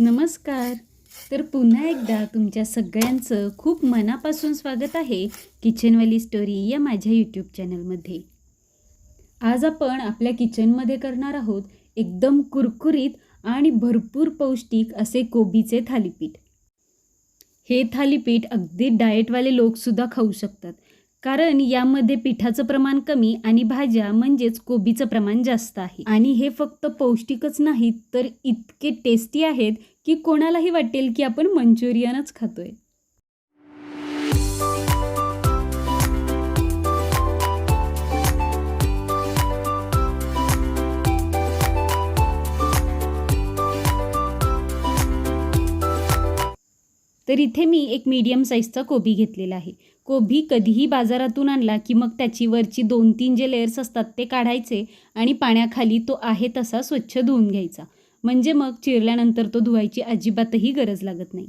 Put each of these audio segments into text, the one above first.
नमस्कार. तर पुन्हा एकदा तुमच्या सगळ्यांचं खूप मनापासून स्वागत आहे किचनवाली स्टोरी या माझ्या यूट्यूब चॅनलमध्ये. आज आपण आपल्या किचनमध्ये करणार आहोत एकदम कुरकुरीत आणि भरपूर पौष्टिक असे कोबीचे थालीपीठ. हे थालीपीठ अगदी डाएटवाले लोकसुद्धा खाऊ शकतात. कारण यामध्ये पिठाचं प्रमाण कमी आणि भाज्या म्हणजेच कोबीचं प्रमाण जास्त आहे. आणि हे फक्त पौष्टिकच नाहीत तर इतके टेस्टी आहेत की कोणालाही वाटेल की आपण मंचुरियनच खातोय. तर इथे मी एक मीडियम साईजचा कोबी घेतलेला आहे. कोबी कधीही बाजारातून आणला की मग त्याची वरची दोन तीन जे लेयर्स असतात ते काढायचे आणि पाण्याखाली तो आहे तसा स्वच्छ धुवून घ्यायचा. म्हणजे मग चिरल्यानंतर तो धुवायची अजिबातही गरज लागत नाही.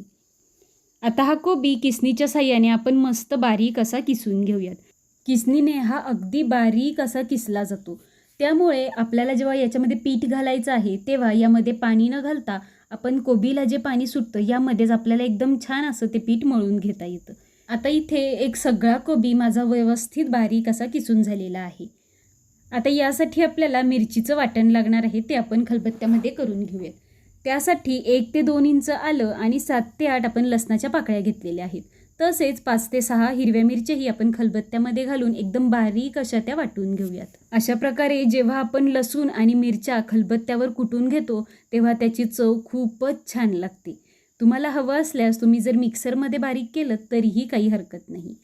आता हा कोबी किसनीच्या साह्याने आपण मस्त बारीक असा किसून घेऊयात. किसनीने हा अगदी बारीक असा किसला जातो. त्यामुळे आपल्याला जेव्हा याच्यामध्ये पीठ घालायचं आहे तेव्हा यामध्ये पाणी न घालता आपण कोबीला जे पाणी सुटतं यामध्येच आपल्याला एकदम छान असं ते पीठ मळून घेता येतं. आता इथे एक सगळा कोबी माझा व्यवस्थित बारीक असा किसून झालेला आहे. आता यासाठी आपल्याला मिरचीचं वाटण लागणार आहे ते आपण खलबत्त्यामध्ये करून घेऊयात. त्यासाठी एक ते दोन इंच आलं आणि सात ते आठ आपण लसणाच्या पाकळ्या घेतलेल्या आहेत. तसेच पाच ते सहा हिरव्या मिरच्याही आपण खलबत्त्यामध्ये घालून एकदम बारीक अशा त्या वाटून घेऊयात. अशा प्रकारे जेव्हा आपण लसूण आणि मिरच्या खलबत्त्यावर कुटून घेतो तेव्हा त्याची चव खूपच छान लागते. तुम्हाला हवं असल्यास तुम्ही जर मिक्सरमध्ये बारीक केलं तरीही काही हरकत नाही.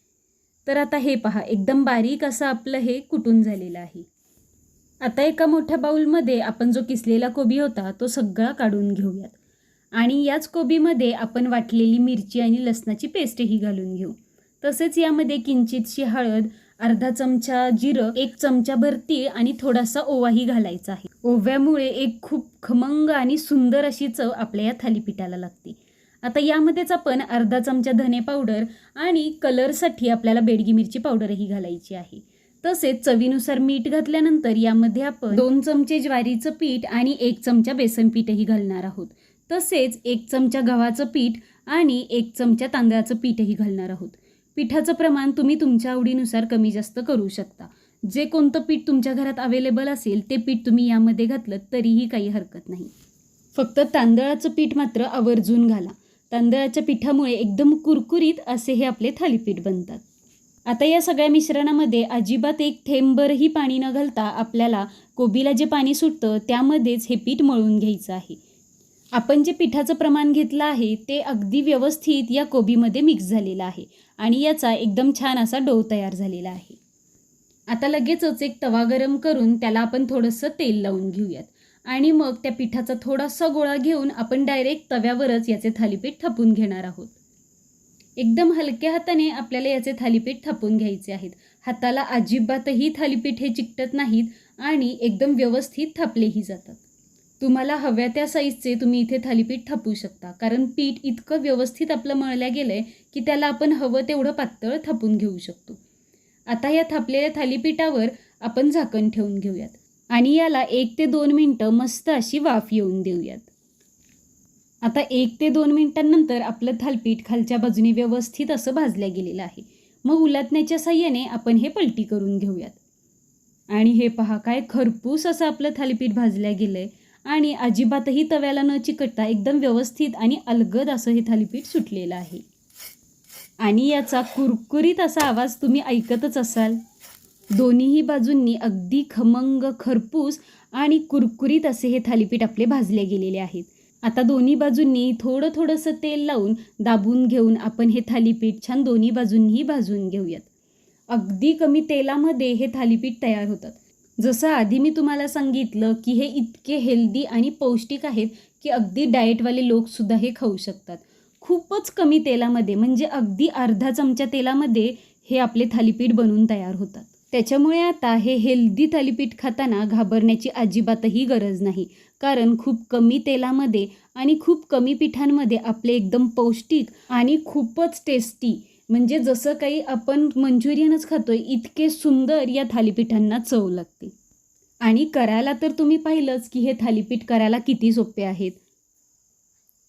तर आता हे पहा एकदम बारीक असं आपलं हे कुटून झालेलं आहे. आता एका मोठ्या बाऊलमध्ये आपण जो किसलेला कोबी होता तो सगळा काढून घेऊयात. आणि याच कोबीमध्ये आपण वाटलेली मिरची आणि लसणाची पेस्टही घालून घेऊ. तसेच यामध्ये किंचितशी हळद अर्धा चमचा जिरं एक चमचा भरती आणि थोडासा ओवाही घालायचा आहे. ओव्यामुळे एक खूप खमंग आणि सुंदर अशी चव आपल्या या थालीपीठाला लागते. आता यामध्येच आपण अर्धा चमचा धने पावडर आणि कलरसाठी आपल्याला बेडगी मिरची पावडरही घालायची आहे. तसेच चवीनुसार मीठ घातल्यानंतर यामध्ये आपण दोन चमचे ज्वारीचं पीठ आणि एक चमचा बेसन पीठही घालणार आहोत. तसेच एक चमचा गव्हाचं पीठ आणि एक चमचा तांदळाचं पीठही घालणार आहोत. पिठाचं प्रमाण तुम्ही तुमच्या आवडीनुसार कमी जास्त करू शकता. जे कोणतं पीठ तुमच्या घरात अवेलेबल असेल ते पीठ तुम्ही यामध्ये घातलं तरीही काही हरकत नाही. फक्त तांदळाचं पीठ मात्र आवर्जून घाला. तांदळाच्या पिठामुळे एकदम कुरकुरीत असे हे आपले थालीपीठ बनतात. आता या सगळ्या मिश्रणामध्ये अजिबात एक थेंबरही पाणी न घालता आपल्याला कोबीला जे पाणी सुटतं त्यामध्येच हे पीठ मळून घ्यायचं आहे. आपण जे पिठाचं प्रमाण घेतलं आहे ते अगदी व्यवस्थित या कोबीमध्ये मिक्स झालेलं आहे आणि याचा एकदम छान असा डो तयार झालेला आहे. आता लगेचच एक तवा गरम करून त्याला आपण थोडंसं तेल लावून घेऊयात आणि मग त्या पिठाचा थोडासा गोळा घेऊन आपण डायरेक्ट तव्यावरच याचे थालीपीठ थापून घेणार आहोत. एकदम हलक्या हाताने आपल्याला याचे थालीपीठ थापून घ्यायचे आहेत. हाताला अजिबातही थालीपीठ हे चिकटत नाहीत आणि एकदम व्यवस्थित थापलेही जातात. तुम्हाला हव्या त्या साईजचे तुम्ही इथे थालीपीठ थापू शकता. कारण पीठ इतकं व्यवस्थित आपलं मळल्या गेलं आहे की त्याला आपण हवं तेवढं पातळ थापून घेऊ शकतो. आता या थापलेल्या थालीपीठावर आपण झाकण ठेवून घेऊयात आणि याला एक ते दोन मिनटं मस्त अशी वाफ येऊन देऊयात. आता एक ते दोन मिनिटांनंतर आपलं थालपीठ खालच्या बाजूने व्यवस्थित असं भाजल्या गेलेलं आहे. मग उलटण्याच्या साह्याने आपण हे पलटी करून घेऊयात. आणि हे पहा काय खरपूस असं आपलं थालीपीठ भाजल्या गेलं आहे आणि अजिबातही तव्याला न चिकटता एकदम व्यवस्थित आणि अलगद असं हे थालीपीठ सुटलेलं आहे. आणि याचा कुरकुरीत असा आवाज तुम्ही ऐकतच असाल. दोन्हीही बाजूंनी अगदी खमंग खरपूस आणि कुरकुरीत असे हे थालीपीठ आपले भाजले गेलेले आहेत. आता दोन्ही बाजूंनी थोडं थोडंसं तेल लावून दाबून घेऊन आपण हे थालीपीठ छान दोन्ही बाजूंनीही भाजून घेऊयात. अगदी कमी तेलामध्ये हे थालीपीठ तयार होतात जसं आधी मी तुम्हाला सांगितलं की हे इतके हेल्दी आणि पौष्टिक आहेत की अगदी डाएटवाले लोकसुद्धा हे खाऊ शकतात. खूपच कमी तेलामध्ये म्हणजे अगदी अर्धा चमचा तेलामध्ये हे आपले थालीपीठ बनवून तयार होतात. त्याच्यामुळे आता हे हेल्दी थालीपीठ खाताना घाबरण्याची अजिबातही गरज नाही. कारण खूप कमी तेलामध्ये आणि खूप कमी पिठांमध्ये आपले एकदम पौष्टिक आणि खूपच टेस्टी म्हणजे जसं काही आपण मंचुरियनच खातोय इतके सुंदर या थालीपीठांना चव लागते. आणि करायला तर तुम्ही पाहिलंच की हे थालीपीठ करायला किती सोपे आहेत.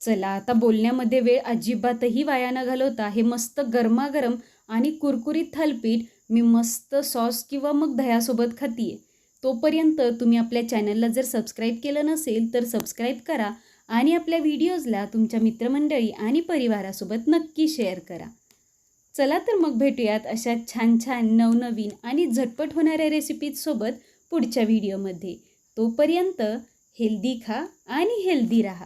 चला आता बोलण्यामध्ये वेळ अजिबातही वाया न घालवता हे मस्त गरमागरम आणि कुरकुरीत थालपीठ मी मस्त सॉस किंवा मग दह्यासोबत खातीये. तोपर्यंत तुम्ही आपल्या चॅनलला जर सबस्क्राईब केलं नसेल तर सबस्क्राईब करा आणि आपल्या व्हिडिओजला तुमच्या मित्रमंडळी आणि परिवारासोबत नक्की शेअर करा. चला तर मग भेटूयात अशा छान छान नवनवीन आणि झटपट होणाऱ्या रेसिपीजसोबत पुढच्या व्हिडिओमध्ये. तोपर्यंत हेल्दी खा आणि हेल्दी राहा.